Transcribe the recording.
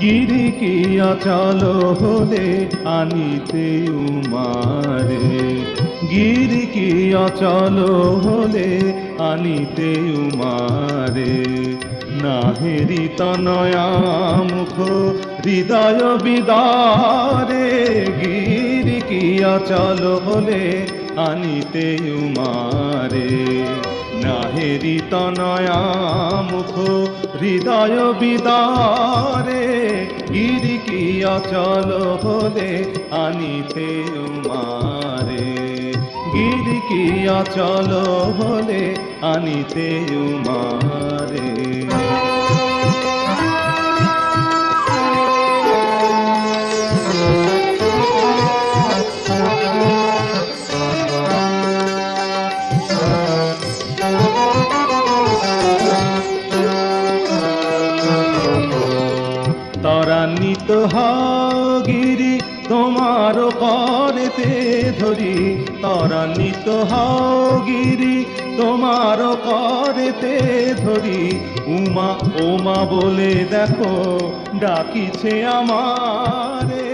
গিরি কি অচল হলে আনিতে উমারে? গিরি কি অচল হলে আনিতে উমারে? নাহেরি তনয়া মুখ হৃদয় বিদারে। গিরি কি অচল হলে আনিতে উমারে? নাহেরি তনয়া মুখ হৃদয় বিদারে গিরি কি অচল হলে আনিতে উমারে। গিরি কি অচল হলে আনিতে উমারে। ত্বরান্বিত গিরি তোমার করেতে ধরি। তরান্বিত গিরি তোমার করেতে ধরি। উমা, ওমা বলে দেখো, ডাকিছে আমারে।